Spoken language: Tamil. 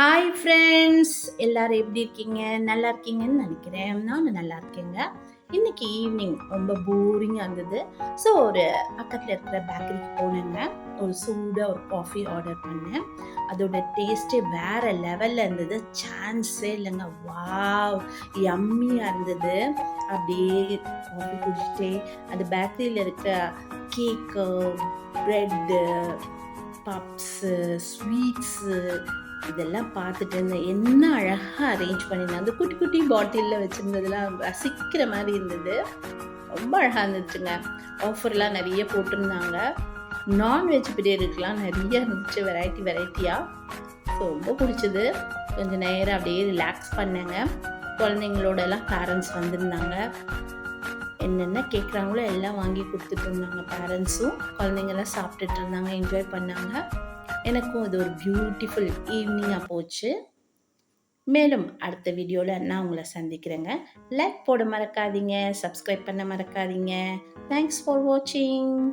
ஹாய் ஃப்ரெண்ட்ஸ் எல்லாரும் எப்படி இருக்கீங்க? நல்லா இருக்கீங்கன்னு நினைக்கிறேன். நானும் நல்லா இருக்கேங்க. இன்னைக்கு ஈவினிங் ரொம்ப போரிங்காக இருந்தது. ஸோ ஒரு பக்கத்தில் இருக்கிற பேக்கரிக்கு போனேங்க. ஒரு சூடாக ஒரு காஃபி ஆர்டர் பண்ணேன். அதோட டேஸ்ட்டே வேறு லெவலில் இருந்தது. சான்ஸே இல்லைங்க. வாவ் யம்மியாக இருந்தது. அப்படியே காஃபி குடிச்சிட்டே அந்த பேக்கரியில் இருக்கிற கேக்கு ப்ரெட்டு பப்ஸு ஸ்வீட்ஸு இதெல்லாம் பார்த்துட்டு இருந்தேன் என்ன அழகாக அரேஞ்ச் பண்ணியிருந்தேன் அந்த குட்டி குட்டி பாட்டிலில் வச்சுருந்ததெல்லாம் ரசிக்கிற மாதிரி இருந்தது. ரொம்ப அழகாக இருந்துச்சுங்க. ஆஃபர்லாம் நிறைய போட்டிருந்தாங்க. நான் பிரியருக்குலாம் நிறைய இருந்துச்சு வெரைட்டி வெரைட்டியாக ஸோ ரொம்ப பிடிச்சது. கொஞ்சம் நேரம் அப்படியே ரிலாக்ஸ் பண்ணேங்க. குழந்தைங்களோடலாம் பேரண்ட்ஸ் வந்திருந்தாங்க. என்னென்ன கேட்குறாங்களோ எல்லாம் வாங்கி கொடுத்துட்டு இருந்தாங்க பேரண்ட்ஸும் குழந்தைங்கெல்லாம் சாப்பிட்டுட்டு இருந்தாங்க என்ஜாய் பண்ணாங்க. எனக்கும் இது ஒரு பியூட்டிஃபுல் ஈவினிங்காக போச்சு. மேலும் அடுத்த வீடியோவில் நான் உங்களை சந்திக்கிறேங்க. லைக் போட மறக்காதீங்க சப்ஸ்கிரைப் பண்ண மறக்காதீங்க. தேங்க்ஸ் ஃபார் வாட்சிங்